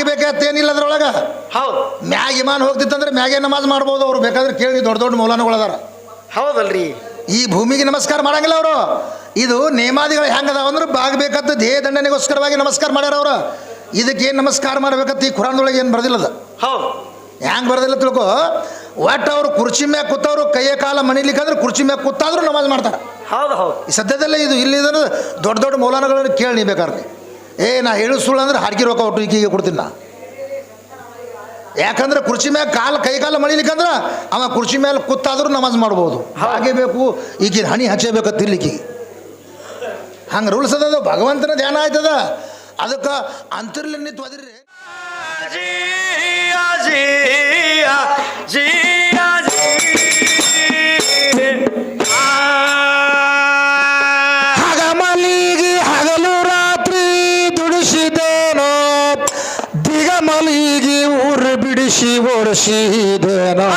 ಆಗಬೇಕತ್ತೇನಿಲ್ಲ ಅದ್ರೊಳಗೆ? ಹೌದು. ಮ್ಯಾಗ ಇಮಾನ್ ಹೋಗ್ತಿತ್ತಂದ್ರೆ ಮ್ಯಾಗೆ ನಮಾಜ್ ಮಾಡ್ಬೋದು ಅವ್ರು. ಬೇಕಾದ್ರೆ ಕೇಳಿ ದೊಡ್ಡ ದೊಡ್ಡ ಮೌಲಾನಗಳದಾರ ಹೌದಲ್ರಿ. ಈ ಭೂಮಿಗೆ ನಮಸ್ಕಾರ ಮಾಡಂಗಿಲ್ಲ ಅವರು. ಇದು ನೇಮಾದಿಗಳು ಹೆಂಗದಾವ ಅಂದ್ರೆ ಬಾಗಬೇಕಂತ ದೇಹ ದಂಡನೆಗೋಸ್ಕರವಾಗಿ ನಮಸ್ಕಾರ ಮಾಡ್ಯಾರ ಅವರು. ಇದಕ್ಕೆ ಏನು ನಮಸ್ಕಾರ ಮಾಡ್ಬೇಕಂತ ಈ ಕುರಾನ್ದೊಳಗೆ ಏನು ಬರ್ದಿಲ್ಲ ಅದು? ಹೌದು. ಹೆಂಗೆ ಬರ್ದಿಲ್ಲ ತಿಳ್ಕೊ? ಒಟ್ಟು ಅವ್ರು ಕುರ್ಚಿ ಮ್ಯಾಗ ಕೂತವ್ರು ಕೈಯ ಕಾಲ ಮಣಿಲಿಕ್ಕಂದ್ರೆ ಕುರ್ಚಿ ಮ್ಯಾಗ ಕೂತಾದ್ರೂ ನಮಾಜ್ ಮಾಡ್ತಾರೆ. ಹೌದು ಹೌದು. ಈ ಸದ್ಯದಲ್ಲೇ ಇದು ಇಲ್ಲಿ ದೊಡ್ಡ ದೊಡ್ಡ ಮೌಲಾನಗಳನ್ನು ಕೇಳಿ ಬೇಕಾದ್ರೆ. ಏ, ನಾ ಹೇಳು ಸುಳ್ಳು ಅಂದ್ರೆ ಹಾಡ್ಗಿ ರೊಕ್ಕ ಒಟ್ಟು ಈಗೀಗ ಕೊಡ್ತೀನಿ ನಾ. ಯಾಕಂದ್ರೆ ಕುರ್ಚಿ ಮ್ಯಾಗ ಕಾಲು, ಕೈ ಕಾಲು ಮಳಿಲಿಕ್ಕಂದ್ರೆ ಅವ ಕುರ್ಚಿ ಮೇಲೆ ಕೂತಾದ್ರೂ ನಮಾಜ್ ಮಾಡ್ಬೋದು. ಹಾಗೆ ಬೇಕು ಈಗಿನ ಹಣಿ ಹಚ್ಚಬೇಕು ತಿರ್ಲಿಕ್ಕೆ ಹಂಗೆ ರೂಲ್ಸ್ ಅದ ಭಗವಂತನ ಧ್ಯಾನ ಆಯ್ತದ. ಅದಕ್ಕೆ ಅಂತರ್ಲಿ ನಿಂತು ಒದಿರಿ বর্ষি বর্ষি দেনা।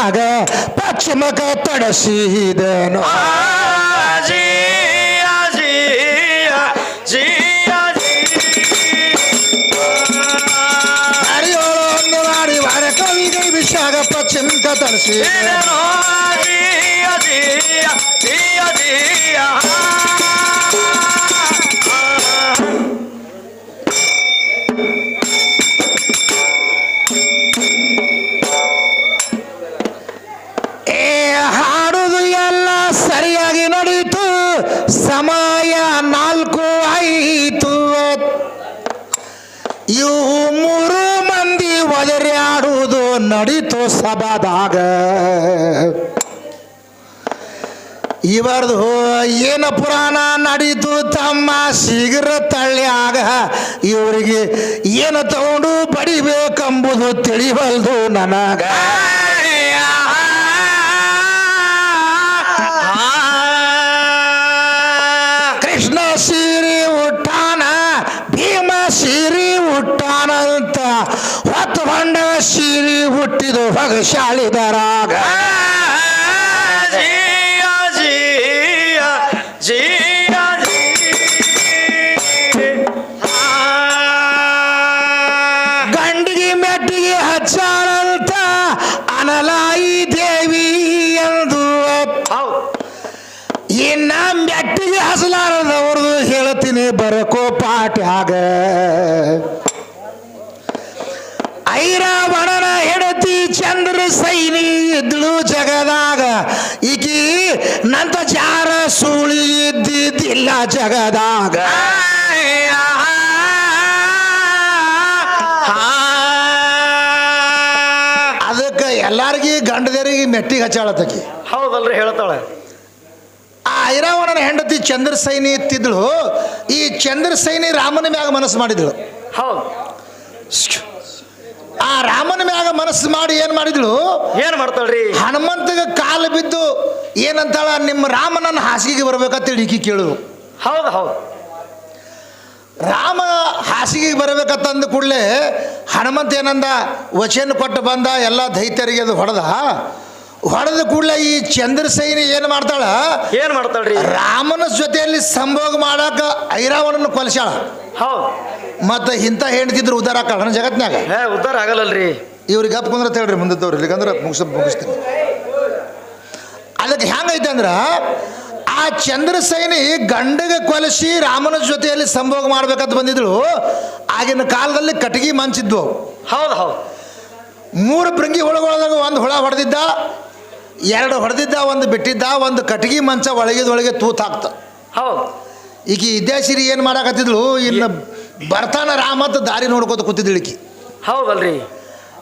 ಬಿಷಾಗ ಪಶ್ಚಿಮಕ ತಡಸಿದನು ದಾರಿಯೋಳು ಹಂಗೆ ಮಾಡಿ ವರಕವಿ ಗೈ ಬಿಷಾಗ ಪಶ್ಚಿಮಕ ತಡಸಿದನು ನಡೀತು ಸಭಾದಾಗ. ಇವರದು ಏನ ಪುರಾಣ ನಡೀತು ತಮ್ಮ ಶೀಘ್ರ ತಳ್ಳ್ಯಾಗ. ಇವರಿಗೆ ಏನು ತಗೊಂಡು ಬಡಿಬೇಕೆಂಬುದು ತಿಳಿವಲ್ದು ನನಗ. ಹುಟ್ಟಿದು ಭಗಶಾಲಿದರಾಗ ಗಂಡಿಗೆ ಮೆಟ್ಟಿಗೆ ಹಚ್ಚಾಳಂತ ಅನಲಾಯಿ ದೇವಿ ಎಂದು ಇನ್ನ ಮೆಟ್ಟಿಗೆ ಹಸಲಾರದವ್ರದ್ದು ಹೇಳ್ತೀನಿ ಬರಕೋ ಪಾಟ್ಯಾಗ ಐರಾವಣನ ಹೆಂಡತಿ ಚಂದ್ರ ಸೈನಿ ಇದ್ಳು ಜಗದಾಗ ಈಕಿ ನಂತ ಜಾರ ಸೂಳಿ ಇದ್ದಿದ್ದಿಲ್ಲ ಜಗದಾಗ ಅದಕ್ಕೆ ಎಲ್ಲಾರ್ಗಿ ಗಂಡದರಿಗೆ ಮೆಟ್ಟಿಗೆ ಹಚ್ಚಾಳತಕಿ ಹೌದಲ್ರಿ ಹೇಳ್ತಾಳೆ ಆ ಐರಾವಣನ ಹೆಂಡತಿ ಚಂದ್ರ ಸೈನಿ ಇತ್ತಿದ್ಳು ಈ ಚಂದ್ರ ಸೈನಿ ರಾಮನ ಮ್ಯಾಗ ಮನಸ್ಸು ಮಾಡಿದಳು ಹೌದು ಆ ರಾಮನ ಮ್ಯಾಗ ಮನಸ್ಸು ಮಾಡಿ ಏನ್ ಮಾಡಿದ್ಳು? ಏನ್ ಮಾಡ್ತಾಳ್ರಿ? ಹನುಮಂತಗ ಕಾಲು ಬಿದ್ದು ಏನಂತಾಳ ನಿಮ್ಮ ರಾಮನನ್ನ ಹಾಸಿಗೆಗೆ ಬರ್ಬೇಕಂತೇಳಿ ಈಕಿ ಕೇಳು. ಹೌದು ಹೌದು. ರಾಮ ಹಾಸಿಗೆಗೆ ಬರಬೇಕಂತಂದ ಕೂಡಲೇ ಹನುಮಂತ ಏನಂದ ವಚನ ಕೊಟ್ಟು ಬಂದ ಎಲ್ಲ ದೈತ್ಯರಿಗೆ ಅದು ಹೊಡೆದ. ಹೊಡೆದ ಕೂಡಲೇ ಈ ಚಂದ್ರಸೈನಿ ಏನು ಮಾಡ್ತಾಳ? ಏನು ಮಾಡ್ತಾಳ್ರಿ? ರಾಮನ ಜೊತೆಯಲ್ಲಿ ಸಂಭೋಗ ಮಾಡಾಕ ಐರಾವಣನ ಕೊಲ್ಸ್ಯಾಳ. ಹೌದು. ಮತ್ತು ಇಂಥ ಹೆಂಡ್ತಿದ್ರು ಉದ್ದಾರ ಆಕಳ ಜಗತ್ನಾಗ ಹೇ ಉದ್ಧಾರ ಆಗಲ್ಲಲ್ರಿ. ಇವ್ರಿಗೆ ಗಪ್ ತೇಳ್ರಿ ಹೇಳ್ರಿ ಮುಂದದವ್ರು ಇಲ್ಲಿಗಂದ್ರೆ ಮುಗಿಸ್ ಮುಗಿಸ್ತೀನಿ. ಅದಕ್ಕೆ ಹೆಂಗೈತೆ ಅಂದ್ರೆ ಆ ಚಂದ್ರಸೈನಿ ಗಂಡಗೆ ಕೊಲಿಸಿ ರಾಮನ ಜೊತೆಯಲ್ಲಿ ಸಂಭೋಗ ಮಾಡ್ಬೇಕಂತ ಬಂದಿದ್ಳು. ಆಗಿನ ಕಾಲದಲ್ಲಿ ಕಟಗಿ ಮಂಚಿದ್ವು. ಹೌದು ಹೌದು. ಮೂರು ಪ್ರಂಗಿ ಹುಳಗಳದಾಗ ಒಂದು ಹುಳ ಹೊಡೆದಿದ್ದ ಎರಡು ಹೊಡೆದಿದ್ದ ಒಂದು ಬಿಟ್ಟಿದ್ದ ಒಂದು ಕಟಗಿ ಮಂಚ ಒಳಗಿದೊಳಗೆ ತೂತಾಕ್ತ ಹಾಕ್ತ. ಹೌದು. ಈಗ ಇದ್ಯಾಸಿರಿ ಏನು ಮಾಡಾಕತ್ತಿದ್ಳು? ಇನ್ನು ಬರ್ತಾನ ರಾಮ ಅಂತ ದಾರಿ ನೋಡ್ಕೋತ ಕೂತಿದ್ದಳಿಕಿ ಹೌದಲ್ರಿ.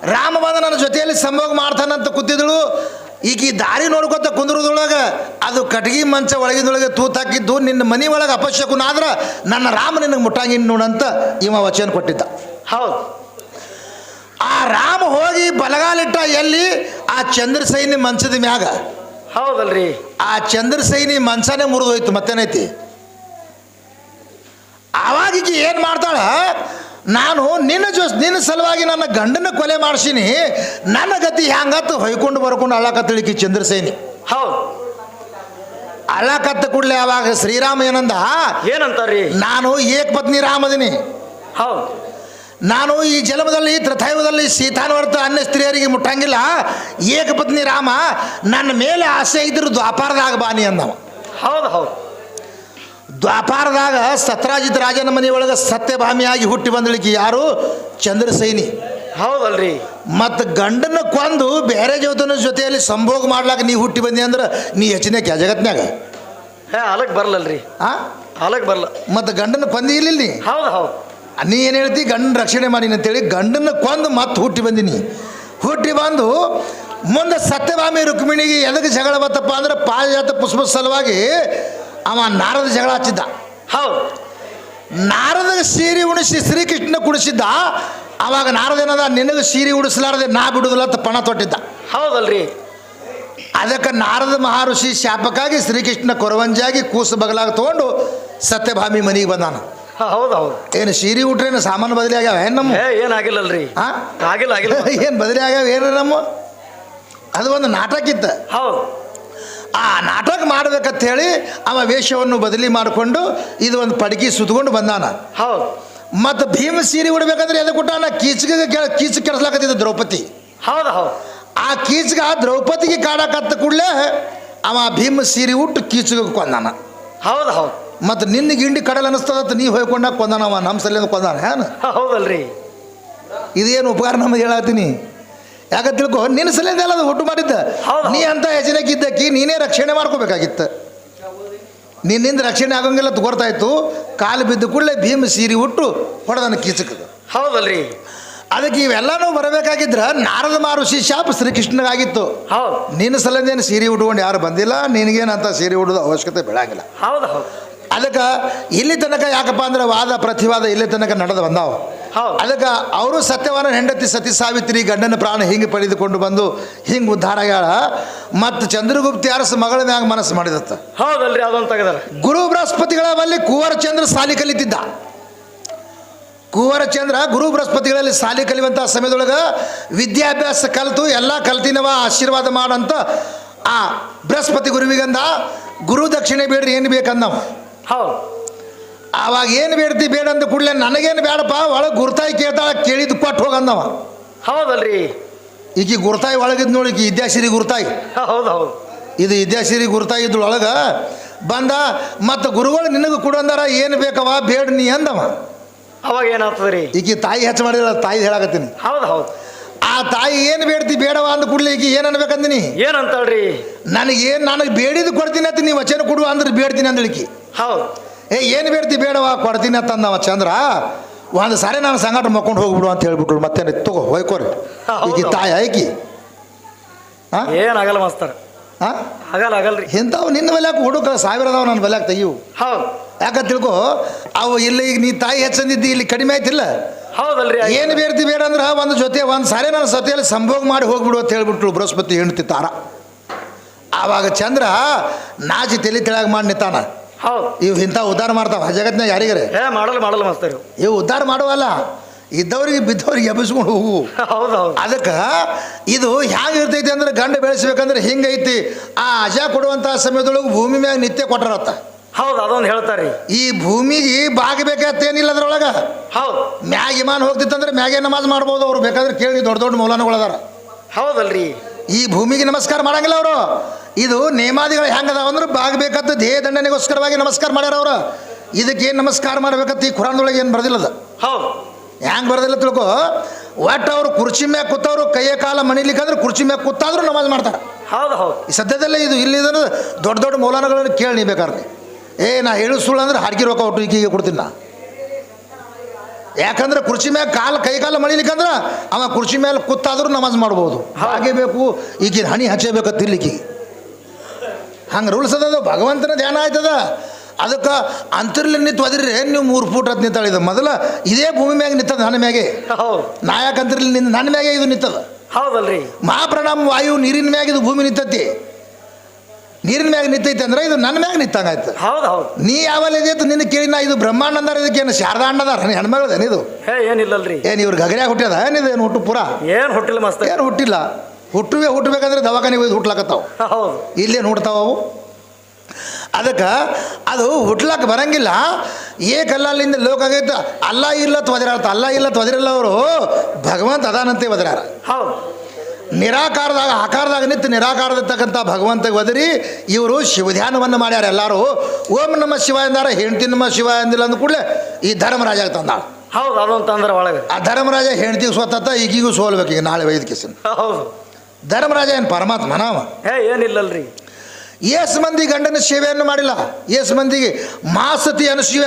ರಾಮ ಬಂದ ನನ್ನ ಜೊತೆಯಲ್ಲಿ ಸಂಭೋಗ ಮಾಡ್ತಾನಂತ ಕೂತಿದ್ದಳು. ಈಗ ಈ ದಾರಿ ನೋಡ್ಕೊತ ಕುಂದ್ರದೊಳಗೆ ಅದು ಕಟ್ಗಿ ಮಂಚ ಒಳಗಿದೊಳಗೆ ತೂತಾಕಿದ್ದು ನಿನ್ನ ಮನೆ ಒಳಗೆ ಅಪಶ್ಯಕುನ ಆದ್ರೆ ನನ್ನ ರಾಮ ನಿನಗೆ ಮುಟ್ಟಂಗಿನ್ ನೋಡಂತ ಇವ ವಚನ ಕೊಟ್ಟಿದ್ದ. ಹೌದು. ಆ ರಾಮ ಹೋಗಿ ಬಲಗಾಲಿಟ್ಟ ಎಲ್ಲಿ? ಆ ಚಂದ್ರಸೈನಿ ಮಂಚದ ಮ್ಯಾಗ. ಹೌದಲ್ರಿ. ಆ ಚಂದ್ರಸೈನಿ ಮಂಚನೇ ಮುರಿದೋಯ್ತು ಮತ್ತೇನೈತಿ? ಆವಾಗ ಏನು ಮಾಡ್ತಾಳೆ? ನಾನು ನಿನ್ನ ಜೊ ನಿನ್ನ ಸಲುವಾಗಿ ನನ್ನ ಗಂಡನ ಕೊಲೆ ಮಾಡಿಸೀನಿ. ನನ್ನ ಗತಿ ಹ್ಯಾಂಗತ್ತು ಹೊಯ್ಕೊಂಡು ಬರ್ಕೊಂಡು ಅಳಕತ್ತಳಿಕಿ ಚಂದ್ರಸೇನಿ. ಹೌದು. ಅಳಕತ್ತ ಕೂಡಲೇ ಅವಾಗ ಶ್ರೀರಾಮ ಏನಂದ? ಏನಂತಾರ್ರಿ? ನಾನು ಏಕಪತ್ನಿ ರಾಮದಿನಿ. ಹೌದು. ನಾನು ಈ ಜನ್ಮದಲ್ಲಿ ತ್ರಥೈವದಲ್ಲಿ ಸೀತಾನ್ವರ್ತ ಅನ್ಯ ಸ್ತ್ರೀಯರಿಗೆ ಮುಟ್ಟಂಗಿಲ್ಲ. ಏಕಪತ್ನಿ ರಾಮ ನನ್ನ ಮೇಲೆ ಆಸೆ ಇದ್ರೂ ದ್ವಾಪಾರದಾಗ ಬಾನಿ ಅಂದವ. ಹೌದು ಹೌದು. ದ್ವಾಪಾರದಾಗ ಸತ್ರಾಜಿತ್ ರಾಜನ ಮನೆಯೊಳಗೆ ಸತ್ಯಭಾಮಿಯಾಗಿ ಹುಟ್ಟಿ ಬಂದಳಿಕೆ ಯಾರು? ಚಂದ್ರಸೈನಿ. ಹೌದಲ್ರಿ. ಮತ್ತು ಗಂಡನ ಕೊಂದು ಬೇರೆ ಜೋತನ ಜೊತೆಯಲ್ಲಿ ಸಂಭೋಗ ಮಾಡ್ಲಾಕ ನೀ ಹುಟ್ಟಿ ಬಂದಿ ಅಂದ್ರೆ ನೀ ಹೆಚ್ಚಿನ ಕ್ಯಾ ಜಗತ್ನ್ಯಾಗ ಹೇ ಅಲಕ್ ಬರ್ಲಲ್ರಿ. ಆ? ಅಲಕ್ ಬರ್ಲ. ಮತ್ತು ಗಂಡನ ಕೊಂದಿ ಇಲ್ಲಿ ನೀ? ಹೌದು ಹೌದು. ನೀ ಏನು ಹೇಳ್ತಿ? ಗಂಡನ ರಕ್ಷಣೆ ಮಾಡೀನಿ ಅಂತೇಳಿ ಗಂಡನ ಕೊಂದು ಮತ್ತೆ ಹುಟ್ಟಿ ಬಂದಿನಿ ಹುಟ್ಟಿ ಬಂದು ಮುಂದೆ ಸತ್ಯಭಾಮಿ ರುಕ್ಮಿಣಿಗೆ ಎದಕ್ಕೆ ಜಗಳ ಬತ್ತಪ್ಪ ಅಂದ್ರೆ ಪಾರಿಜಾತ ಪುಷ್ಪ ಸಲುವಾಗಿ ಅವ ನಾರದ ಜಗಳ ಹಚ್ಚಿದ್ದ. ಹೌದು. ನಾರದ ಸೀರೆ ಉಣಿಸಿ ಶ್ರೀಕೃಷ್ಣ ಕುಡಿಸಿದ್ದ ಅವಾಗ ನಾರದ ಏನದ ನಿನಗೆ ಸೀರೆ ಉಡಿಸಲಾರದೆ ನಾ ಬಿಡುದಿಲ್ಲ ಅಂತ ಪಣ ತೊಟ್ಟಿದ್ದ. ಹೌದಲ್ರಿ. ಅದಕ್ಕೆ ನಾರದ ಮಹರ್ಷಿ ಶಾಪಕ್ಕಾಗಿ ಶ್ರೀಕೃಷ್ಣ ಕೊರವಂಜಾಗಿ ಕೂಸು ಬಗಲಾಗಿ ತೊಗೊಂಡು ಸತ್ಯಭಾಮಿ ಮನೆಗೆ ಬಂದಾನ. ಹೌದು ಹೌದು. ಏನು ಸೀರೆ ಉಟ್ರೇನು ಸಾಮಾನು ಬದಲಿ ಆಗ್ಯಾವ ಏನು ನಮ್ಮ? ಏನಾಗಿಲ್ಲಲ್ರಿ ಆ? ಆಗಿಲ್ಲ ಆಗಿಲ್ಲ. ಏನು ಬದಲಿ ಆಗ್ಯಾವ ಏನು ನಮ್ಮ? ಅದು ಒಂದು ನಾಟಕ ಇತ್ತು. ಹೌದು. ಆ ನಾಟಕ ಮಾಡ್ಬೇಕಂತ ಹೇಳಿ ಅವ ವೇಷವನ್ನು ಬದಲಿ ಮಾಡಿಕೊಂಡು ಇದು ಒಂದು ಪಡಗಿ ಸುತ್ಕೊಂಡು ಬಂದಾನ. ಹೌದು. ಮತ್ತು ಭೀಮ ಸೀರೆ ಉಡ್ಬೇಕಂದ್ರೆ ಎದಕ್ಕೆ ಕೊಟ್ಟಾನ ಕೀಚಿಗೆ ಕೀಚ ಕೆಡಿಸ್ಲಾಕತ್ತಿದ್ದ ದ್ರೌಪದಿ. ಹೌದು ಹೌದು. ಆ ಕೀಚಗ ದ್ರೌಪದಿಗೆ ಕಾಡಕತ್ತ ಕೂಡಲೇ ಅವ ಭೀಮ ಸೀರೆ ಉಟ್ಟು ಕೀಚಗ ಕೊಂದಾನ. ಹೌದು ಹೌದು. ಮತ್ತು ನಿನ್ನ ಗಿಂಡಿ ಕಡಲ್ ಅನಿಸ್ತದ ನೀ ಹೋಯ್ಕೊಂಡಾಗ ಕೊಂದಾನ ಅವ? ನಮ್ಮ ಸಲಿಂದ ಕೊಂದಾನ ಹೌದಲ್ರಿ. ಇದೇನು ಉಪಕಾರ ನಮಗೆ ಹೇಳತ್ತೀನಿ? ಯಾಕೆ ತಿಳ್ಕೊ ನಿನ್ನ ಸಲಿಂದ ಎಲ್ಲ ಅದು ಹುಟ್ಟು ಮಾಡಿದ್ದ. ನೀ ಅಂತ ಯಜನೆಗಿದ್ದಕ್ಕಿ ನೀನೇ ರಕ್ಷಣೆ ಮಾಡ್ಕೋಬೇಕಾಗಿತ್ತು. ನಿನ್ನಿಂದ ರಕ್ಷಣೆ ಆಗಂಗಿಲ್ಲ ತಗೋರ್ತಾ ಇತ್ತು. ಕಾಲು ಬಿದ್ದ ಕೂಡಲೇ ಭೀಮ ಸೀರಿ ಉಟ್ಟು ಹೊಡೆದನ ಕೀಚಕ ಹೌದಲ್ರಿ. ಅದಕ್ಕೆ ಇವೆಲ್ಲನೂ ಬರಬೇಕಾಗಿದ್ರ ನಾರದ ಮಾರುಷಿ ಶಾಪ ಶ್ರೀಕೃಷ್ಣಗಾಗಿತ್ತು ಹೌದು. ನಿನ್ನ ಸಲಂದೇನು ಸೀರೆ ಉಟ್ಕೊಂಡು ಯಾರು ಬಂದಿಲ್ಲ ನಿನಗೇನಂತ ಸೀರೆ ಉಡೋದು ಅವಶ್ಯಕತೆ ಬೆಳಂಗಿಲ್ಲ. ಹೌದು ಹೌದು. ಅದಕ್ಕೆ ಇಲ್ಲಿ ತನಕ ಯಾಕಪ್ಪ ಅಂದ್ರೆ ವಾದ ಪ್ರತಿವಾದ ಇಲ್ಲಿ ತನಕ ನಡೆದು ಬಂದಾವ. ಅದಕ್ಕೆ ಅವರು ಸತ್ಯವಾನ ಹೆಂಡತಿ ಸತಿ ಸಾವಿತ್ರಿ ಗಂಡನ ಪ್ರಾಣ ಹಿಂಗೆ ಪಡೆದುಕೊಂಡು ಬಂದು ಹಿಂಗೆ ಉದ್ಧಾರ ಆಗ್ಯಾಳ. ಮತ್ತು ಚಂದ್ರಗುಪ್ತ ಅರಸ ಮಗಳ ಮ್ಯಾಗ ಮನಸ್ಸು ಮಾಡಿದತ್ತ. ಹೌದಲ್ರಿ ಅದೊಂದು ತೆಗದಾರ. ಗುರು ಬೃಹಸ್ಪತಿಗಳ ಬಲ್ಲಿ ಕುವರ ಚಂದ್ರ ಸಾಲಿ ಕಲಿತಿದ್ದ. ಕುವರ ಚಂದ್ರ ಗುರು ಬೃಹಸ್ಪತಿಗಳಲ್ಲಿ ಸಾಲಿ ಕಲಿಯುವಂಥ ಸಮಯದೊಳಗೆ ವಿದ್ಯಾಭ್ಯಾಸ ಕಲಿತು ಎಲ್ಲ ಕಲ್ತಿನವ ಆಶೀರ್ವಾದ ಮಾಡಂತ ಆ ಬೃಹಸ್ಪತಿ ಗುರುವಿಗಂದ ಗುರು ದಕ್ಷಿಣೆ ಬೇಡ್ರಿ ಏನು ಬೇಕಂದವ. ಹೌದು. ಆವಾಗ ಏನು ಬೇಡ್ತಿ ಬೇಡ ಅಂದ ಕೂಡಲೇ ನನಗೇನು ಬೇಡಪ್ಪ ಒಳಗೆ ಗುರುತಾಯಿ ಕೇಳ್ತಾಳ ಕೇಳಿದ್ದು ಕೊಟ್ಟು ಹೋಗಂದವ. ಹೌದಲ್ರಿ. ಈಕಿ ಗುರ್ತಾಯಿ ಒಳಗಿದ್ ನೋಡಿ ಈಕಿ ಇದ್ಯಾಶ್ರೀ ಗುರುತಾಯಿ. ಹೌದು ಹೌದು. ಇದು ಇದ್ಯಾಶ್ರೀ ಗುರ್ತಾಯಿ ಇದ್ರ ಒಳಗೆ ಬಂದ ಮತ್ತು ಗುರುಗಳು ನಿನಗೆ ಕೊಡಂದಾರ ಏನು ಬೇಕವ ಬೇಡ ನೀ ಅಂದವ. ಅವಾಗ ಏನಾಗ್ತದ್ರಿ? ಈಕಿ ತಾಯಿ ಹೆಚ್ಚು ಮಾಡಿಲ್ಲ ತಾಯಿ ಹೇಳಾಕತ್ತೀನಿ. ಹೌದು ಹೌದು. ಆ ತಾಯಿ ಏನು ಬೇಡ್ತಿ ಬೇಡವ ಅಂದ ಕೂಡಲೇ ಈಕಿ ಏನು ಅನ್ಬೇಕಂದಿನಿ? ಏನಂತಾಳ್ರಿ? ಏನು ನನಗೆ ಬೇಡಿದ್ದು ಕೊಡ್ತೀನಿ ಅಂತ ನೀವು ವಚನ ಕೊಡು ಅಂದ್ರೆ ಬೇಡ್ತೀನಿ ಅಂದಳಿಕಿ ಹೌದು. ಏ ಏನು ಬೇಡ್ತಿ ಬೇಡವ? ಕೊಡ್ತೀನಿ ಅಂತ ಅಂದವ ಚಂದ್ರ. ಒಂದು ಸಾರಿ ನಾನು ಸಂಗಟ ಮಕ್ಕೊಂಡು ಹೋಗ್ಬಿಡು ಅಂತ ಹೇಳ್ಬಿಟ್ರು ಮತ್ತೇನು? ತಗೋ ಹೋಯ್ಕೋರಿ ಈಗ ತಾಯಿ ಆಯ್ಕಿ? ಏನಾಗಲ್ಲ ಮಾಸ್ತರ. ಹಾಂ ಆಗಲ್ಲ ಆಗಲ್ರಿ. ಇಂಥವು ನಿನ್ನ ಬೆಲೆ ಹುಡುಗ ಸಾವಿರದವ ನನ್ನ ಬೆಲೆ ತೆಗಿವು ಹೌದು. ಯಾಕಂತ ತಿಳ್ಕೊ? ಅವು ಇಲ್ಲಿ ಈಗ ನೀ ತಾಯಿ ಹೆಚ್ಚಂದಿದ್ದಿ ಇಲ್ಲಿ ಕಡಿಮೆ ಆಯ್ತಿಲ್ಲ? ಹೌದಲ್ರಿ ಏನು ಬೇಡ್ತಿ ಬೇಡ ಅಂದ್ರೆ ಒಂದು ಜೊತೆ ಒಂದು ಸಾರಿ ನನ್ನ ಸತಿಯಲ್ಲಿ ಸಂಭೋಗ ಮಾಡಿ ಹೋಗ್ಬಿಡು ಅಂತ ಹೇಳ್ಬಿಟ್ರು ಬೃಹಸ್ಪತಿ ಹೆಣ್ತಿ ತಾರ. ಆವಾಗ ಚಂದ್ರ ನಾಚಿ ತಲೆ ತೆಳಗ ಮಾಡಿ ನಿಂತಾನ. ಹೌದು. ಇವು ಇಂಥ ಉದ್ಧಾರ ಮಾಡ್ತಾವ ಜಗತ್ನಾಗ ಯಾರಿಗಾರೆ? ಏ ಮಾಡಲ್ಲ ಮಾಡಲ್ಲ ಮಾಸ್ತರ್. ಇವು. ಇವು ಉದ್ಧಾರ ಮಾಡುವಲ್ಲ ಇದ್ದವ್ರಿಗೆ ಬಿದ್ದವ್ರಿಗೆ ಎಬ್ಬಿಸ್ಕೊಂಡು ಹೋಗು. ಹೌದು ಹೌದು. ಅದಕ್ಕೆ ಇದು ಹ್ಯಾಂಗ ಇರ್ತೈತಿ ಅಂದ್ರೆ ಗಂಡ ಬೆಳೆಸ್ಬೇಕಂದ್ರೆ ಹಿಂಗೈತಿ. ಆ ಅಜ ಕೊಡುವಂಥ ಸಮಯದೊಳಗೆ ಭೂಮಿ ಮ್ಯಾಗ ನಿತ್ಯ ಕೊಟ್ಟರತ್ತ ಹೌದು ಅದೊಂದು ಹೇಳ್ತಾರ್ರಿ ಈ ಭೂಮಿಗೆ ಬಾಗಬೇಕೇನಿಲ್ಲ ಅದ್ರೊಳಗ? ಹೌದು. ಮ್ಯಾಗ ವಿಮಾನ ಹೋಗ್ತಿತ್ತಂದ್ರೆ ಮ್ಯಾಗೆ ನಮಾಜ್ ಮಾಡ್ಬೋದು ಅವ್ರು. ಬೇಕಾದ್ರೆ ಕೇಳಿ ದೊಡ್ಡ ದೊಡ್ಡ ಮೌಲಾನಗಳದಾರ ಹೌದಲ್ರಿ. ಈ ಭೂಮಿಗೆ ನಮಸ್ಕಾರ ಮಾಡಂಗಿಲ್ಲ ಅವರು. ಇದು ನೇಮಾದಿಗಳು ಹೆಂಗದಾವ ಅಂದ್ರೆ ಬಾಗಬೇಕಂತ ದೇಹ ದಂಡನೆಗೋಸ್ಕರವಾಗಿ ನಮಸ್ಕಾರ ಮಾಡ್ಯಾರ ಅವರು. ಇದಕ್ಕೆ ಏನು ನಮಸ್ಕಾರ ಮಾಡ್ಬೇಕಂತ ಈ ಖುರಾನ್ದೊಳಗೆ ಏನು ಬರ್ದಿಲ್ಲದ ಹೌದು. ಹೆಂಗೆ ಬರ್ದಿಲ್ಲ ತಿಳ್ಕೊ? ಒಟ್ಟು ಅವರು ಕುರ್ಚಿ ಮ್ಯಾಗ ಕೂತವ್ರು ಕೈಯ ಕಾಲ ಮಣಿಲಿಕ್ಕಂದ್ರೆ ಕುರ್ಚಿ ಮ್ಯಾಗ ಕೂತಾದ್ರೂ ನಮಾಜ್ ಮಾಡ್ತಾರೆ. ಹೌದು ಹೌದು. ಈ ಸದ್ಯದಲ್ಲೇ ಇದು ಇಲ್ಲಿ ದೊಡ್ಡ ದೊಡ್ಡ ಮೌಲಾನಗಳನ್ನು ಕೇಳಿ ನೀ ಬೇಕಾದ್ರೆ ಏ ನಾ ಹೇಳು ಸುಳ್ಳು ಅಂದ್ರೆ ಹಾಡ್ಗಿ ರೊಕ್ಕ ಒಟ್ಟು ಈಗೀಗ ಕೊಡ್ತೀನಿ ನಾ. ಯಾಕಂದ್ರೆ ಕುರ್ಚಿ ಮ್ಯಾಗ ಕಾಲು ಕೈ ಕಾಲು ಮಣಿಲಿಕ್ಕಂದ್ರೆ ಅವ ಕುರ್ಚಿ ಮೇಲೆ ಕೂತಾದ್ರೂ ನಮಾಜ್ ಮಾಡ್ಬೋದು. ಹಾಗೆ ಬೇಕು ಈಗಿನ ಹಣಿ ಹಚ್ಚಬೇಕು ತಿರ್ಲಿಕ್ಕೆ. ಹಂಗೆ ರೂಲ್ಸ್ ಅದ ಭಗವಂತನ ಧ್ಯಾನ ಆಯ್ತದ? ಅದಕ್ಕೆ ಅಂತರ್ಲಿ ನಿಂತು ಒದಿರಿ ನೀವು ಮೂರು ಫೂಟ್ ಹತ್ತು ನಿಂತಾಳಿದ? ಮೊದಲ ಇದೇ ಭೂಮಿ ಮ್ಯಾಗ ನಿಂತದ ನನ್ನ ಮ್ಯಾಗೆ. ನಾಯಕ ಅಂತರ್ಲಿ ನಿಂತ ನನ್ನ ಮ್ಯಾಗೆ ಇದು ನಿಂತದ? ಹೌದಲ್ರಿ. ಮಹಾಪ್ರಣಾಮ ವಾಯು ನೀರಿನ ಮ್ಯಾಗ ಇದು ಭೂಮಿ ನಿಂತತಿ. ನೀರಿನ ಮ್ಯಾಗ ನಿಂತೈತೆ ಅಂದ್ರೆ ಇದು ನನ್ನ ಮ್ಯಾಗ ನಿಂತಂಗಾಯ್ತು ಹೌದು ಹೌದು. ನೀ ಯಾವಲ್ಲ ಇದೈತು ನಿನ್ನ ಕೇಳಿ ನಾ ಇದು ಬ್ರಹ್ಮಾಂಡ ಅಂದಾರ ಇದಕ್ಕೇನು ಶಾರದಾ ಅಣ್ಣದಾರ ನೀ ಇದು? ಹೇ ಏನಿಲ್ಲಲ್ರಿ. ಏನು ಇವ್ರು ಗಗರ್ಯಾಗ ಹುಟ್ಟ್ಯದ? ಏನಿದೆ? ಏನು ಹುಟ್ಟು ಪುರ? ಏನು ಹುಟ್ಟಿಲ್ಲ ಮಸ್ತ್. ಏನು ಹುಟ್ಟಿಲ್ಲ? ಹುಟ್ಟುವೆ ಹುಟ್ಟಬೇಕಂದ್ರೆ ದವಾಖಾನೆಗೆ ಹೋಗಿ ಹುಟ್ಲಾಕತ್ತಾವ. ಇಲ್ಲೇ ನೋಡ್ತಾವ ಅವು. ಅದಕ್ಕೆ ಅದು ಹುಟ್ಲಕ್ಕೆ ಬರಂಗಿಲ್ಲ. ಏಕಲ್ಲಲ್ಲಿಂದ ಲೋಕ ಆಗೈತೆ. ಅಲ್ಲ ಇಲ್ಲ ತೊದರಾರ್ತ ಅಲ್ಲ ಇಲ್ಲ ತೊದರಿಲ್ಲ ಅವರು. ಭಗವಂತ ಅದಾನಂತೆ ಒದರಾರ. ಹೌದು. ನಿರಾಕಾರದಾಗ ಆಕಾರದಾಗ ನಿಂತು ನಿರಾಕಾರದಿರ್ತಕ್ಕಂಥ ಭಗವಂತ ಒದರಿ ಇವರು ಶಿವಧ್ಯಾನವನ್ನು ಮಾಡ್ಯಾರ ಎಲ್ಲರೂ. ಓಂ ನಮ್ಮ ಶಿವ ಎಂದಾರ ಹೆಂಡತಿ ನಮ್ಮ ಶಿವ ಎಂದಿಲ್ಲ ಅಂದ ಕೂಡಲೇ ಈ ಧರ್ಮರಾಜ ತಂದಾಳ ಹೌದು ಅದೊಂದು ತಂದ್ರೆ ಒಳಗೆ. ಆ ಧರ್ಮರಾಜ ಹೆಂಡ್ತಿಗೆ ಸೋತತ್ತ ಈಗೀಗೂ ಸೋಲ್ಬೇಕು ಈಗ ನಾಳೆ ವೈದ್ಯಕೀಸನ್ ಹೌದು. ಧರ್ಮರಾಜ ಏನು ಪರಮಾತ್ಮ ನಾವ ಏ ಏನಿಲ್ಲಲ್ರಿ. ಏಸ್ ಮಂದಿ ಗಂಡನ ಸೇವೆಯನ್ನು ಮಾಡಿಲ್ಲ. ಏಸ್ ಮಂದಿಗೆ ಮಾಸತಿ ಅನುಶಿವ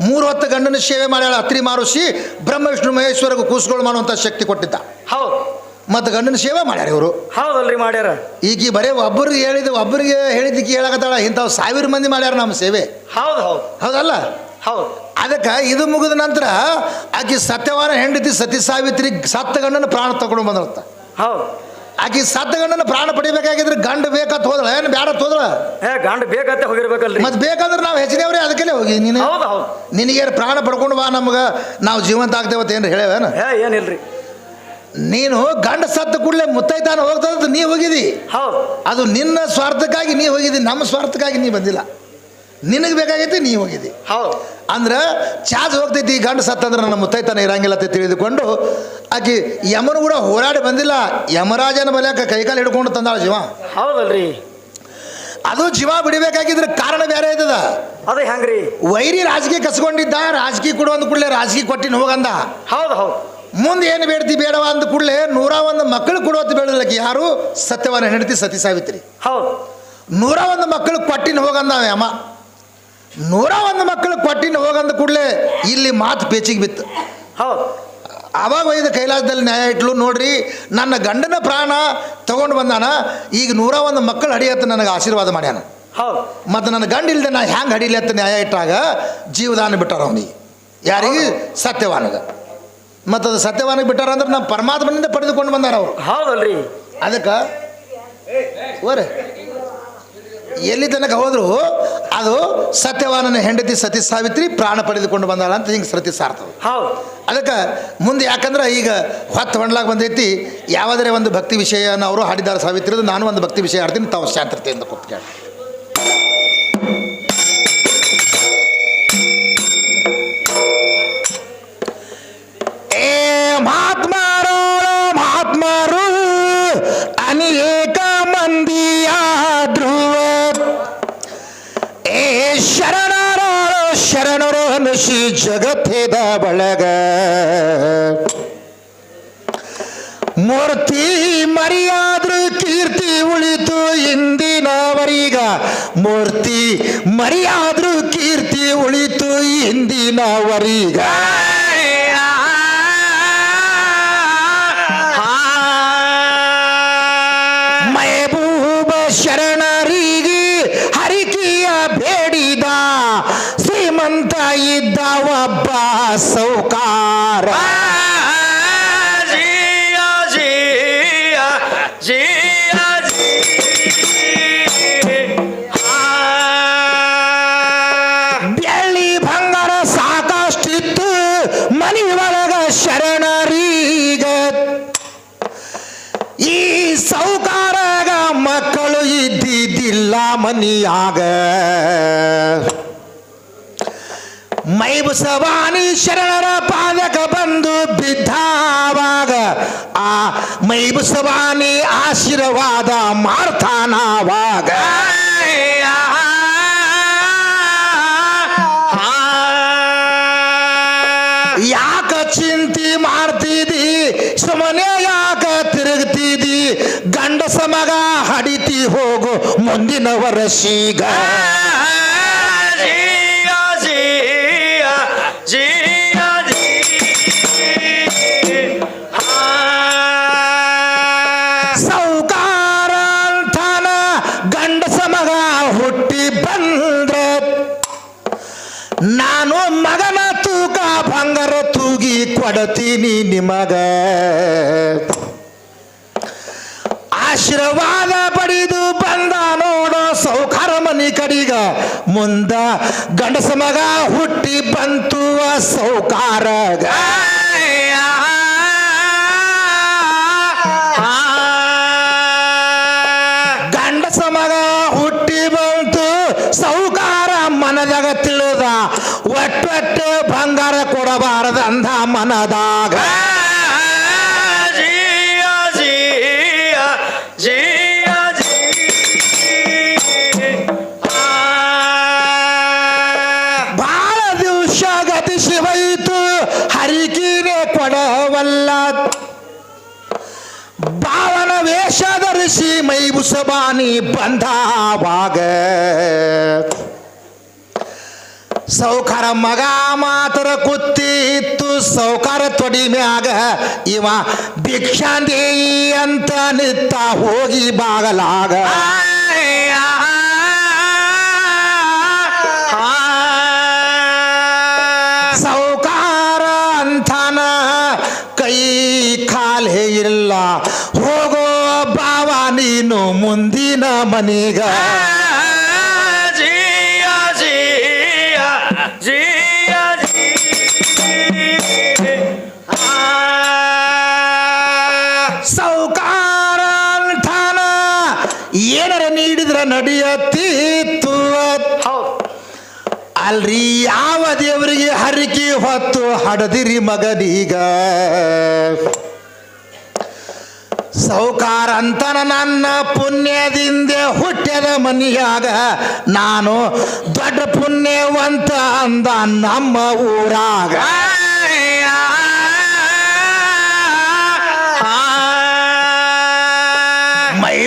ಮೂರು ಹೊತ್ತು ಗಂಡನ ಸೇವೆ ಮಾಡ್ಯಾಳ. ಅತ್ರಿ ಮಾರುಷಿ ಬ್ರಹ್ಮ ವಿಷ್ಣು ಮಹೇಶ್ವರಗೂ ಕೂಸುಗಳು ಮಾಡುವಂಥ ಶಕ್ತಿ ಕೊಟ್ಟಿದ್ದ. ಹೌದು. ಮತ್ತು ಗಂಡನ ಸೇವೆ ಮಾಡ್ಯಾರ ಇವರು. ಹೌದಲ್ರಿ ಮಾಡ್ಯಾರ. ಈಗ ಬರೇ ಬರೀ ಒಬ್ಬರಿಗೆ ಹೇಳಿದ ಒಬ್ಬರಿಗೆ ಹೇಳಿದ್ದಕ್ಕೆ ಹೇಳಕತ್ತಾಳ. ಇಂಥವು ಸಾವಿರ ಮಂದಿ ಮಾಡ್ಯಾರ ನಮ್ಮ ಸೇವೆ. ಹೌದು ಹೌದು. ಹೌದಲ್ಲ? ಹೌದು. ಅದಕ್ಕೆ ಇದು ಮುಗಿದ ನಂತರ ಆಕೆ ಸತ್ಯವಾನ ಹೆಂಡತಿ ಸತಿ ಸಾವಿತ್ರಿ ಸತ್ತ ಗಂಡನ ಪ್ರಾಣ ತಗೊಂಡು ಬಂದಳತ್ತ. ಹೌದು. ಆಕಿ ಸತ್ತ ಗಂಡನ ಪ್ರಾಣ ಪಡಿಬೇಕಾಗಿದ್ರೆ ಗಂಡ ಬೇಕಂತ ಹೋದಳ. ಏನು ಬ್ಯಾಡ ಹೋದಳ? ಏ ಗಂಡ ಬೇಕಂತ ಹೋಗಿರ್ಬೇಕಲ್ರಿ. ಮತ್ತೆ ಬೇಕಂದ್ರೆ ನಾವು ಹೆಚ್ಚಿನವ್ರೆ ಅದಕ್ಕೆ ಹೋಗಿ. ನೀನು ಹೌದು ಹೌದು. ನಿನಗೆ ಪ್ರಾಣ ಪಡ್ಕೊಂಡು ಬಾ ನಮ್ಗೆ ನಾವು ಜೀವಂತ ಆಗ್ತೇವತ್ತ ಏನು? ಹೇಳ್ಯಾವೇನ ಏ ಏನಿಲ್ರಿ. ನೀನು ಗಂಡ ಸತ್ತ ಕೂಡಲೇ ಮುತ್ತೈತಾನ ಹೋಗ್ತದ ನೀ ಹೋಗಿದಿ. ಹೌದು. ಅದು ನಿನ್ನ ಸ್ವಾರ್ಥಕ್ಕಾಗಿ ನೀ ಹೋಗಿದಿ ನಮ್ಮ ಸ್ವಾರ್ಥಕ್ಕಾಗಿ ನೀ ಬಂದಿಲ್ಲ. ನಿನಗೆ ಬೇಕಾಗೈತಿ ನೀ ಹೋಗಿದ್ದಿ. ಹೌದು. ಅಂದ್ರೆ ಚಾರ್ಜ್ ಹೋಗ್ತೈತಿ ಈ ಗಂಡ ಸತ್ತಂದ್ರೆ ನನ್ನ ಮುತ್ತೈತನ ಇರಂಗಿಲ್ಲ ಅಂತ ತಿಳಿದುಕೊಂಡು ಆಕಿ ಯಮನು ಕೂಡ ಹೋರಾಡಿ ಬಂದಿಲ್ಲ. ಯಮರಾಜನ ಬಲ್ಯಾಕ ಕೈಕಾಲು ಹಿಡ್ಕೊಂಡು ತಂದಾಳ ಜೀವ. ಹೌದಲ್ರಿ. ಅದು ಜೀವ ಬಿಡಬೇಕಾಗಿದ್ರೆ ಕಾರಣ ಬೇರೆ ಇದ್ದದ ಅದೇ ಹೆಂಗ್ರಿ? ವೈರಿ ರಾಜಕೀಯ ಕಸ್ಕೊಂಡಿದ್ದ ರಾಜಕೀಯ ಕೊಡು ಅಂದ ಕೂಡಲೇ ರಾಜಕೀಯ ಕೊಟ್ಟಿನ ಹೋಗಂದ. ಹೌದು ಹೌದು. ಮುಂದೆ ಏನು ಬೇಡ್ತಿ ಬೇಡವ ಅಂದ ಕೂಡಲೇ ನೂರ ಒಂದು ಮಕ್ಕಳು ಕೊಡುವಂತ ಬೇಡಲಿಕ್ಕೆ ಯಾರು ಸತ್ಯವನ್ನ ಹೆಂಡತಿ ಸತಿ ಸಾವಿತ್ರಿ. ಹೌದು. ನೂರ ಒಂದು ಮಕ್ಕಳು ಕೊಟ್ಟಿನ ಹೋಗಂದ ಯಮ. ನೂರ ಒಂದು ಮಕ್ಕಳು ಕೊಟ್ಟಿನ ಹೋಗಂದ ಕೂಡಲೇ ಇಲ್ಲಿ ಮಾತು ಪೇಚಿಗೆ ಬಿತ್ತು. ಹೌದು. ಆವಾಗ ಒಯ್ದು ಕೈಲಾಸದಲ್ಲಿ ನ್ಯಾಯ ಇಟ್ಲು ನೋಡ್ರಿ ನನ್ನ ಗಂಡನ ಪ್ರಾಣ ತಗೊಂಡು ಬಂದಾನ ಈಗ ನೂರ ಒಂದು ಮಕ್ಕಳು ಹಡಿಯತ್ತ ನನಗೆ ಆಶೀರ್ವಾದ ಮಾಡ್ಯಾನ. ಹೌದು. ಮತ್ತು ನನ್ನ ಗಂಡ ಇಲ್ಲದೆ ನಾ ಹ್ಯಾಂಗೆ ಹಡಿಲಿ ಅಂತ ನ್ಯಾಯ ಇಟ್ಟಾಗ ಜೀವದಾನ ಬಿಟ್ಟಾರ ಅವನಿಗೆ. ಯಾರಿಗೆ? ಸತ್ಯವಾನಗ. ಮತ್ತು ಅದು ಸತ್ಯವಾನ ಬಿಟ್ಟಾರ ಅಂದ್ರೆ ನಮ್ಮ ಪರಮಾತ್ಮನಿಂದ ಪಡೆದುಕೊಂಡು ಬಂದಾರ ಅವರು. ಹೌದಲ್ರಿ. ಅದಕ್ಕೆ? ಓರೆ. ಎಲ್ಲಿ ತನಕ ಹೋದ್ರು ಅದು ಸತ್ಯವಾನನ ಹೆಂಡತಿ ಸತಿ ಸಾವಿತ್ರಿ ಪ್ರಾಣ ಪಡೆದುಕೊಂಡು ಬಂದಾಳ ಅಂತ ಹಿಂಗೆ ಸತಿ ಸಾರ್ತದೆ. ಹೌದು. ಅದಕ್ಕೆ ಮುಂದೆ ಯಾಕಂದ್ರೆ ಈಗ ಹೊತ್ತು ಹೊಂಡ್ಲಾಗ ಬಂದೈತಿ ಯಾವುದೇ ಒಂದು ಭಕ್ತಿ ವಿಷಯನ ಅವರು ಹಾಡಿದಾರ ಸಾವಿತ್ರಿದು ನಾನು ಒಂದು ಭಕ್ತಿ ವಿಷಯ ಹಾಡ್ತೀನಿ ತಾವು ಶಾಂತತೆ ಅಂತ ಏ ಶರಣರು ಅನುಷಿ ಜಗತ್ತಿದ ಬಳಗ ಮೂರ್ತಿ ಮರಿಯಾದ್ರೂ ಕೀರ್ತಿ ಉಳಿತು ಇಂದಿನವರೀಗ ಮೂರ್ತಿ ಮರಿಯಾದ್ರೂ ಕೀರ್ತಿ ಉಳಿತು ಇಂದಿನವರೀಗ ಮೈಬೂಬ ಶರಣರಿಗೆ ಸೌಕಾರ. ಬೆಳ್ಳಿ ಬಂಗಾರ ಸಾಕಷ್ಟಿತ್ತು ಮನಿ ಒಳಗ ಶರಣರೀಗ ಈ ಸೌಕಾರಗ ಮಕ್ಕಳು ಇದ್ದಿದ್ದಿಲ್ಲ ಮನಿಯಾಗ. ಮೈಬಸವಾನಿ ಶರಣರ ಪಾದಕ ಬಂದು ಬಿದ್ದಾವಾಗ ಆ ಮೈಬಸವಾನಿ ಆಶೀರ್ವಾದ ಮಾಡ್ತಾನವಾಗ ಯಾಕ ಚಿಂತಿ ಮಾಡ್ತಿದಿ? ಸುಮ್ಮನೆ ಯಾಕ ತಿರುಗ್ತಿದಿ? ಗಂಡಸ ಮಗ ಹಡಿತಿ ಹೋಗು ಮುಂದಿನ ವರ್ಷೀಗ ಕೊಡತೀನಿ ನಿಮಗ. ಆಶೀರ್ವಾದ ಪಡೆದು ಬಂದ ನೋಡೋ ಸೌಕಾರ ಮನಿ ಕಡಿಗ. ಮುಂದ ಗಂಡಸ ಮಗ ಹುಟ್ಟಿ ಬಂತು ಆ ಬಂಗಾರ ಅಂಧ ಮನದಾಗ. ಬಾಳ ದಿವಸ ಗತಿಸಿ ಹೋಯಿತು ಹರಿಕಿನೇ ಕೊಡವಲ್ಲ. ಬಾವನ ವೇಷ ಧರಿಸಿ ಮೈ ಬುಸಬಾನಿ ಬಂದಾವಾಗ ಸೌಕಾರ ಮಗ ಮಾತರ ಕುತ್ತಿ ಇತ್ತು ಸೌಕಾರ ತೊಡಿ ಮ್ಯಾಗ ಇವ ಭಿಕ್ಷಾಂದೇಯಿ ಅಂತ ನಿತ್ತ ಹೋಗಿ ಬಾಗಲಾಗ. ಸೌಕಾರ ಅಂತಾನ ಕೈ ಕಾಲೇ ಇಲ್ಲ. ಹೋಗೋ ಬಾವ ನೀನು ಮುಂದಿನ ಮನೆಗ. ನಡೆಯತ್ತಿತ್ತು ಹೌದು. ಅಲ್ರಿ ಯಾವ ದೇವರಿಗೆ ಹರಿಕೆ ಹೊತ್ತು ಹಡದಿರಿ ಮಗನೀಗ? ಸೌಕಾರ ಅಂತನ ನನ್ನ ಪುಣ್ಯದಿಂದ ಹುಟ್ಟದ ಮನಿಯಾಗ ನಾನು ದೊಡ್ಡ ಪುಣ್ಯವಂತ ಅಂದ ನಮ್ಮ ಊರಾಗ.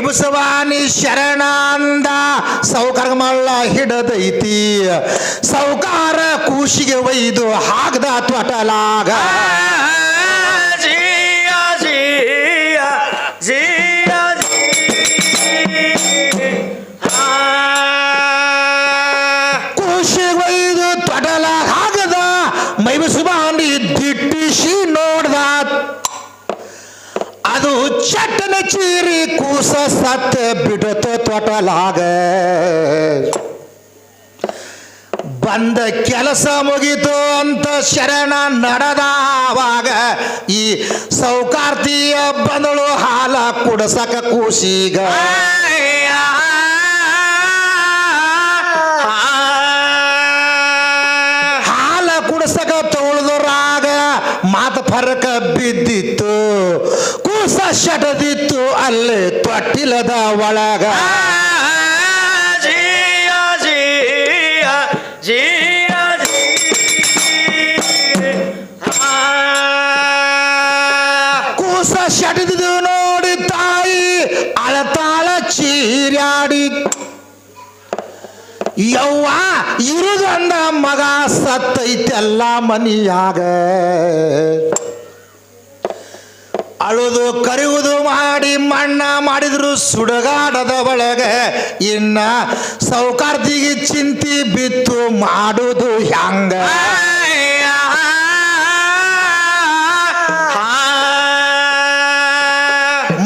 ಮೈಬಸವಾನಿ ಶರಣಾಂದ ಸೌಕಾರ ಮಳ್ಳ ಹಿಡದೈತಿ. ಸೌಕಾರ ಕೂಸಿಗೆ ಒಯ್ದು ಹಾಗದ ತ್ವಟಲಾಗ. ಚೀರಿ ಕೂಸ ಸತ್ತ ಬಿಡತ ತೊಟಲಾಗ. ಬಂದ ಕೆಲಸ ಮುಗಿತು ಅಂತ ಶರಣ ನಡೆದಾವಾಗ ಈ ಸೌಕಾರ್ತಿಯ ಬಂದಳು ಹಾಲ ಕುಡಸಕ ಕೂಸಿಗ. ಹಾಲ ಕುಡಸಕ ತೊಳೆದರಾಗ ಮಾತು ಫರಕ ಬಿದ್ದಿತ್ತು. ಶಟದಿತ್ತು ಅಲ್ಲೇ ತೊಟ್ಟಿಲದ ಒಳಗ. ಜಿಯ ಜಿಯ ಜಿಯ ಕೂಸ ಶಟದಿದ್ದು ನೋಡಿ ತಾಯಿ ಅಳತಾಳ ಚೀರ್ಯಾಡಿ. ಯವ್ವ ಇರುದಂದ ಮಗ ಸತ್ತೈತೆಲ್ಲ ಮನಿಯಾಗ. ಅಳುದು ಕರೆಯುವುದು ಮಾಡಿ ಮಣ್ಣ ಮಾಡಿದ್ರು ಸುಡಗಾಡದ ಒಳಗೆ ಇನ್ನ ಸೌಕಾರ್ತಿಗೆ ಚಿಂತಿ ಬಿತ್ತು ಮಾಡುದು ಹ್ಯಾಂಗ?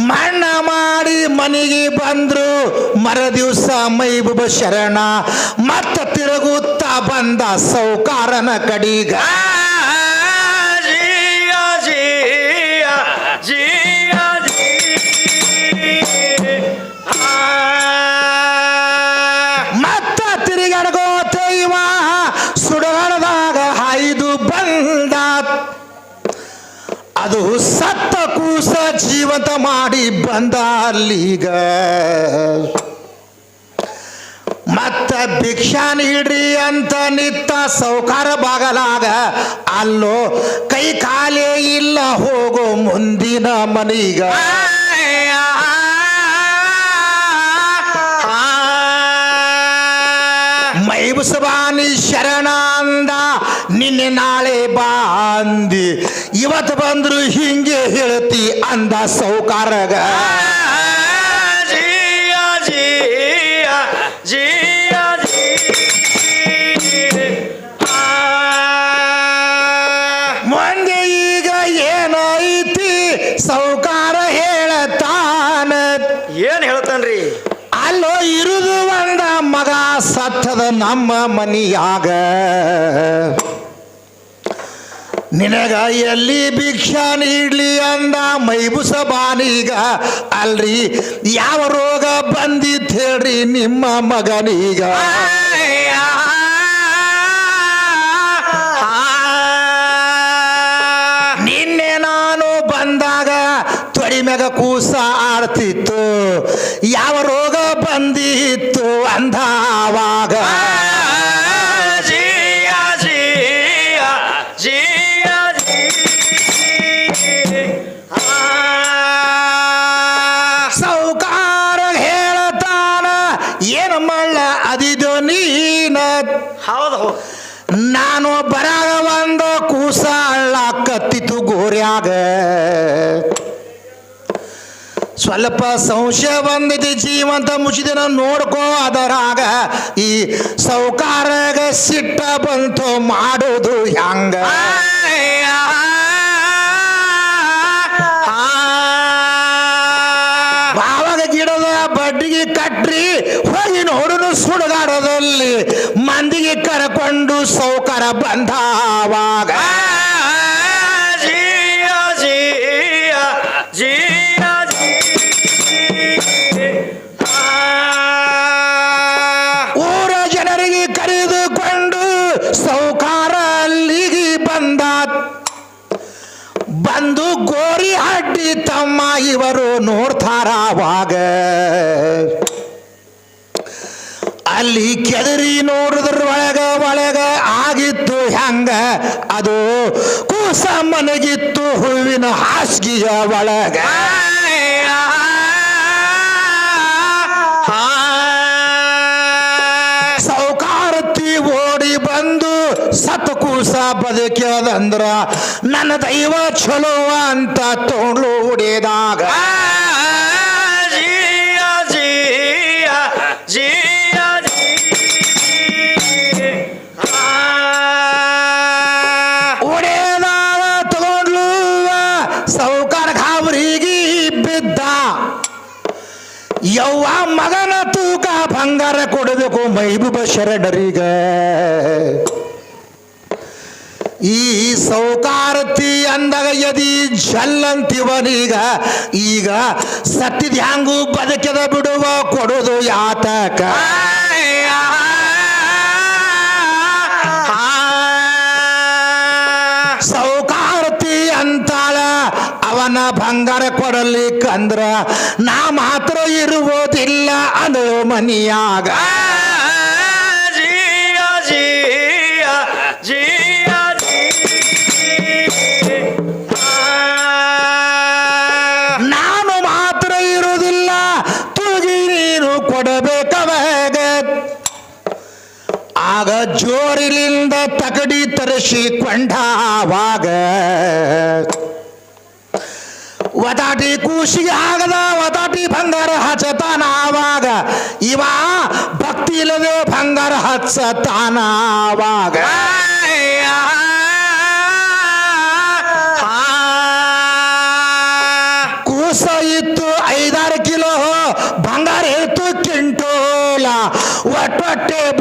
ಮಣ್ಣ ಮಾಡಿ ಮನೆಗೆ ಬಂದ್ರು ಮರ ದಿವಸ ಮೈಬುಬ ಶರಣ, ಮತ್ತ ತಿರುಗುತ್ತಾ ಬಂದ ಸೌಕಾರನ ಕಡಿಗ. ಜೀವಂತ ಮಾಡಿ ಬಂದ ಅಲ್ಲಿಗ. ಮತ್ತ ಭಿಕ್ಷಾ ನೀಡ್ರಿ ಅಂತ ನಿತ್ತ ಸೌಕಾರ ಬಾಗಲಾಗ. ಅಲ್ಲೋ, ಕೈ ಕಾಲೇ ಇಲ್ಲ ಹೋಗೋ ಮುಂದಿನ ಮನೀಗ. ಮೈಬಸವಾನಿ ಶರಣ ನಿನ್ನೆ ನಾಳೆ ಬಾ ಅಂದಿ ಇವತ್ತು ಬಂದ್ರು ಹಿಂಗೆ ಹೇಳ್ತಿ ಅಂದ ಸೌಕಾರಗ. ಮಂದೆ ಈಗ ಸೌಕಾರ ಹೇಳತಾನ. ಏನ್ ಹೇಳ್ತಾನ್ರಿ? ಅಲ್ಲೋ ಇರುದು ಒಂದ ಮಗ ಸತ್ತದ ನಮ್ಮ ಮನಿಯಾಗ. ನಿನಗ ಎಲ್ಲಿ ಭಿಕ್ಷಾ ನೀಡ್ಲಿ ಅಂದ ಮೈಬುಸ ಬಾನೀಗ. ಅಲ್ರಿ, ಯಾವ ರೋಗ ಬಂದಿತ್ ಹೇಳ್ರಿ ನಿಮ್ಮ ಮಗನೀಗ. ನಿನ್ನೆ ನಾನು ಬಂದಾಗ ತೊಡಿ ಮ್ಯಾಗ ಕೂಸ ಸ್ವಲ್ಪ ಸಂಶಯ ಬಂದಿದೆ ಜೀವಂತ ಮುಚ್ಚಿದನ ನೋಡ್ಕೋ, ಅದರಾಗ ಈ ಸೌಕಾರಗ ಸಿಟ್ಟ ಬಂತು ಮಾಡೋದು ಹ್ಯಾಂಗ? ಬಾವಾಗ ಗಿಡದ ಬಡ್ಡಿಗೆ ಕಟ್ರಿ, ಹೋಗಿ ನೋಡನು ಸುಡುಗಾಡದಲ್ಲಿ ಮಂದಿಗೆ ಕರ್ಕೊಂಡು ಸೌಕಾರ ಬಂದಾವಾಗ. ನೋಡ್ತಾರ ಅವಾಗ ಅಲ್ಲಿ ಕೆದರಿ ನೋಡಿದ್ರ ಒಳಗ ಒಳಗ ಆಗಿತ್ತು ಹೆಂಗ? ಅದು ಕೂಸ ಮನಗಿತ್ತು ಹೂವಿನ ಹಾಸಿಗೆಯ ಒಳಗ. ಕೂಸ ಬದುಕ್ಯದಂದ್ರ ನನ್ನ ದೈವ ಚಲೋ ಅಂತ ತೋಳು ಹೊಡೆದಾಗ. ತಗೊಂಡ್ಲು ಸೌಕಾರ ಬಿದ್ದ. ಯವ್ವ ಮಗನ ತೂಕ ಬಂಗಾರ ಕೊಡಬೇಕು ಮೈಬೂಬ ಶರಣರಿಗ. ಈ ಸೌಕಾರತಿ ಅಂದಾಗ ಯದಿ ಜಲ್ಲಂತಿವನೀಗ, ಈಗ ಸತ್ತಿದ ಹ್ಯಾಂಗು ಬದುಕಿದ ಬಿಡುವ ಕೊಡೋದು ಯಾತಕ. ಸೌಕಾರತಿ ಅಂತಾಳ, ಅವನ ಬಂಗಾರ ಕೊಡಲಿಕ್ಕಂದ್ರ ನಾ ಮಾತ್ರ ಇರುವುದಿಲ್ಲ ಅದು ಮನಿಯಾಗ. ಆಗ ಜೋರಿಲಿಂದ ತಗಡಿ ತರಿಸಿಕೊಂಡಾವಾಗ ವತಾಟಿ ಕೂಸಿಗೆ ಆಗದ ವತಾಟಿ ಬಂಗಾರ ಹಚ್ಚತಾನ ಆವಾಗ. ಇವ ಭಕ್ತಿ ಇಲ್ಲದೆ ಬಂಗಾರ ಹಚ್ಚತಾನ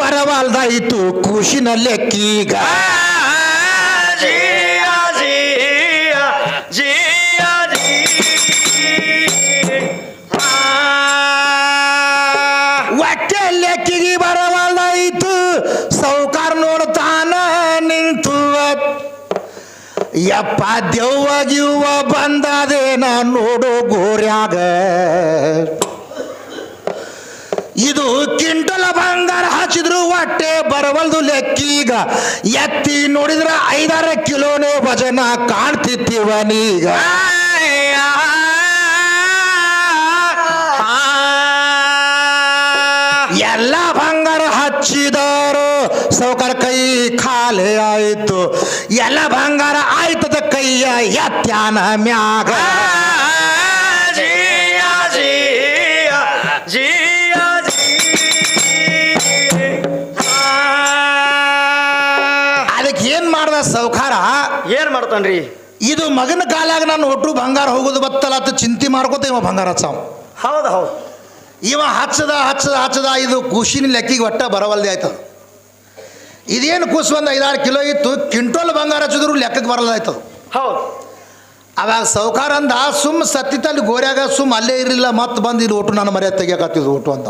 ಬರವಲ್ದಾಯಿತು ಕೂಸಿನ ಲೆಕ್ಕೀಗ. ಜಿಯ ಜಿಯ ಜಿಯ ಒಟ್ಟೆ ಲೆಕ್ಕಿಗೆ ಬರವಲ್ದಾಯಿತು ಸೌಕಾರ ನೋಡ್ತಾನ ನಿಂತು ಯಪ್ಪ ದೆವ್ವ ಗಿವ್ವ ಬಂದದೇನ ನೋಡೋ ಗೋರ್ಯಾಗ. ಇದು ಕಿಂಟಲ ಬಂಗಾರ ಹಚ್ಚಿದ್ರು ಹೊಟ್ಟೆ ಬರವಲ್ದು ಲೆಕ್ಕೀಗ. ಎತ್ತಿ ನೋಡಿದ್ರ ಐದಾರ ಕಿಲೋನೇ ವಜನ ಕಾಣ್ತಿತ್ತೀವನೀಗ. ಎಲ್ಲ ಬಂಗಾರ ಹಚ್ಚಿದರು, ಸೌಕರ್ ಕೈ ಖಾಲಿ ಆಯಿತು. ಎಲ್ಲ ಬಂಗಾರ ಆಯ್ತದ ಕೈಯ ಎತ್ತಾನ ಮ್ಯಾಗ. ಮಾಡ್ತಾನ್ರಿ ಇದು ಮಗನ ಕಾಲಾಗ ನಾನು ಒಟ್ಟು ಬಂಗಾರ ಹೋಗೋದು ಬತ್ತಲ್ಲ ಅಂತ ಚಿಂತೆ ಮಾಡ್ಕೋತ ಇವ ಬಂಗಾರ ಹಚ್ಚಾವ. ಹೌದು ಹೌದು. ಇವ ಹಚ್ಚದ ಹಚ್ಚದ ಹಚ್ಚದ ಇದು ಖುಷಿನ ಲೆಕ್ಕಿಗೆ ಒಟ್ಟ ಬರವಲ್ದೆ ಆಯ್ತದ. ಇದೇನು ಕೂಸು ಒಂದು ಐದಾರು ಕಿಲೋ ಇತ್ತು ಕ್ವಿಂಟೋಲ್ ಬಂಗಾರ ಹಚ್ಚಿದ್ರು ಲೆಕ್ಕಕ್ಕೆ ಬರಲ್ದಾಯ್ತದ ಹೌದು. ಅವಾಗ ಸೌಕಾರ ಅಂದ ಸುಮ್ಮ ಸತ್ತಿತ್ತಲ್ಲಿ ಗೋರ್ಯಾಗ ಸುಮ್ಮ ಅಲ್ಲೇ ಇರಲಿಲ್ಲ ಮತ್ತೆ ಬಂದು ಇದು ಒಟ್ಟು ನಾನು ಮರ್ಯಾದೆ ತೆಗಿಯಕತ್ತಿದ್ದು ಒಟ್ಟು ಅಂತ.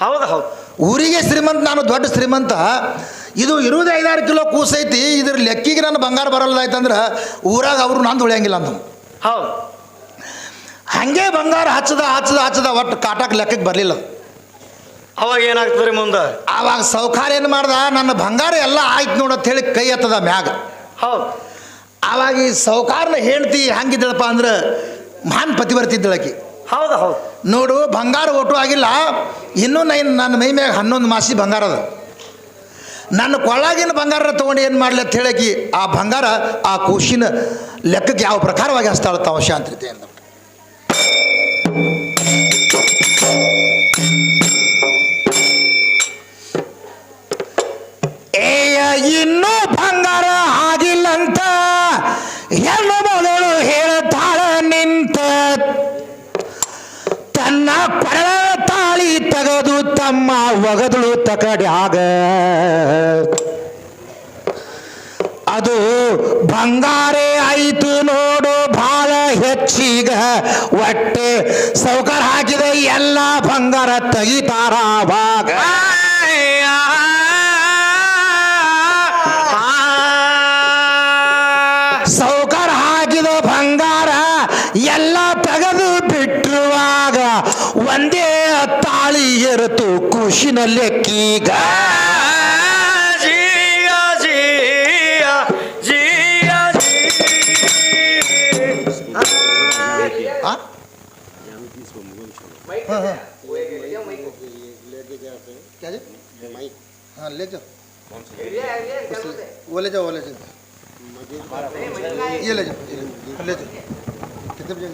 ಹೌದು ಹೌದು. ಊರಿಗೆ ಶ್ರೀಮಂತ ನಾನು ದೊಡ್ಡ ಶ್ರೀಮಂತ ಇದು ಇರುವುದು ಐದಾರು ಕಿಲೋ ಕೂಸೈತಿ ಇದ್ರ ಲೆಕ್ಕಿಗೆ ನಾನು ಬಂಗಾರ ಬರಲ್ಲಾಯ್ತಂದ್ರೆ ಊರಾಗ ಅವರು ನಾನು ಉಳಿಯಂಗಿಲ್ಲ ಅಂತ ಹೌದು. ಹಾಗೆ ಬಂಗಾರ ಹಚ್ಚದ ಹಚ್ಚದ ಹಚ್ಚದ ಒಟ್ಟು ಕಾಟಕ್ಕೆ ಲೆಕ್ಕಕ್ಕೆ ಬರಲಿಲ್ಲ. ಅವಾಗ ಏನಾಗ್ತದ್ರಿ ಮುಂದೆ? ಆವಾಗ ಸೌಕಾರ ಏನು ಮಾಡ್ದ ನನ್ನ ಬಂಗಾರ ಎಲ್ಲ ಆಯ್ತು ನೋಡತ್ ಹೇಳಿ ಕೈ ಎತ್ತದ ಮ್ಯಾಗ. ಹೌದು. ಆವಾಗ ಈ ಸೌಕಾರನ ಹೇಳ್ತಿ ಹಂಗಿದ್ದಳಪ್ಪ ಅಂದ್ರೆ ಮಹಾನ್ ಪತಿವರ್ತಿದ್ದಳಕಿ. ಹೌದು ಹೌದು. ನೋಡು, ಬಂಗಾರ ಒಟ್ಟು ಆಗಿಲ್ಲ. ಇನ್ನೂ ನೈನ್ ನನ್ನ ಮೈ ಮ್ಯಾಗ ಹನ್ನೊಂದು ಮಾಸಿ ಬಂಗಾರ ಅದ. ನನ್ನ ಕೊಳ್ಳಾಗಿನ ಬಂಗಾರ ತೊಗೊಂಡು ಏನು ಮಾಡಲಿ ಅಂತ ಹೇಳಕಿ, ಆ ಬಂಗಾರ, ಆ ಕೂಶಿನ ಲೆಕ್ಕಕ್ಕೆ ಯಾವ ಪ್ರಕಾರವಾಗಿ ಹಸ್ತಾಳ ತಾವು ಶಾಂತ್ರಿತೆ ಅಂತ ಇನ್ನೂ ಬಂಗಾರ ಆಗಿಲ್ಲಂತ ಅಂತ ಮಗಳು ಹೇಳ್ತಾಳ ನಿಂತ ಕೊರಳ ತಾಳಿ ತಗದು ತಮ್ಮ ಒಗದಳು ಆಗ. ಅದು ಬಂಗಾರೇ ಆಯಿತು ನೋಡು ಭಾಳ ಹೆಚ್ಚೀಗ. ಒಟ್ಟೆ ಸೌಕರ್ ಹಾಕಿದ ಎಲ್ಲ ಬಂಗಾರ ತೆಗಿತಾರ ಅವಾಗ खुशी हाँ, ले जाओ वो ले जाओ। वो ले जाओ। ये ले जाओ। ले जाओ। कितने बजे